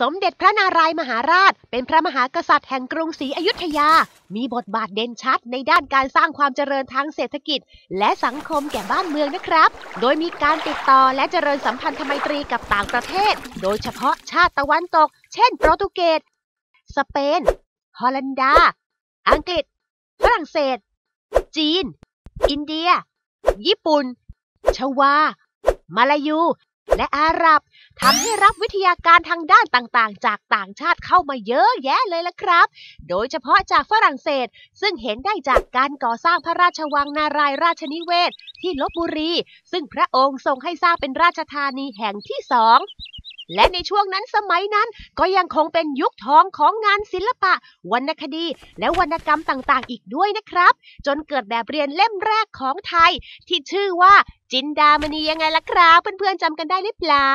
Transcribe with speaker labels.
Speaker 1: สมเด็จพระนารายมหาราช เป็นพระมหากษัตริย์แห่งกรุงศรีอยุธยา มีบทบาทเด่นชัดในด้านการสร้างความเจริญทางเศรษฐกิจ และสังคมแก่บ้านเมืองนะครับ โดยมีการติดต่อและเจริญสัมพันธไมตรีกับต่างประเทศ โดยเฉพาะชาติตะวันตก เช่น โปรตุเกส สเปน ฮอลันดา อังกฤษ ฝรั่งเศส จีน อินเดีย ญี่ปุ่น ชวา มาลายู และอาหรับทำให้รับวิทยาการทางด้านต่างๆ จากต่างชาติเข้ามาเยอะแยะเลยละครับ โดยเฉพาะจากฝรั่งเศส ซึ่งเห็นได้จากการก่อสร้างพระราชวังนารายราชนิเวศ ที่ลบบุรี ซึ่งพระองค์ทรงให้สร้างเป็นราชธานีแห่งที่สอง และในช่วงนั้นสมัยนั้นก็ยังคงเป็นยุคทองของงานศิลปะ วรรณคดี และวรรณกรรมต่างๆ อีกด้วยนะครับ จนเกิดแบบเรียนเล่มแรกของไทย ที่ชื่อว่าจินดามณียังไงล่ะครับ เพื่อนๆจำกันได้หรือเปล่า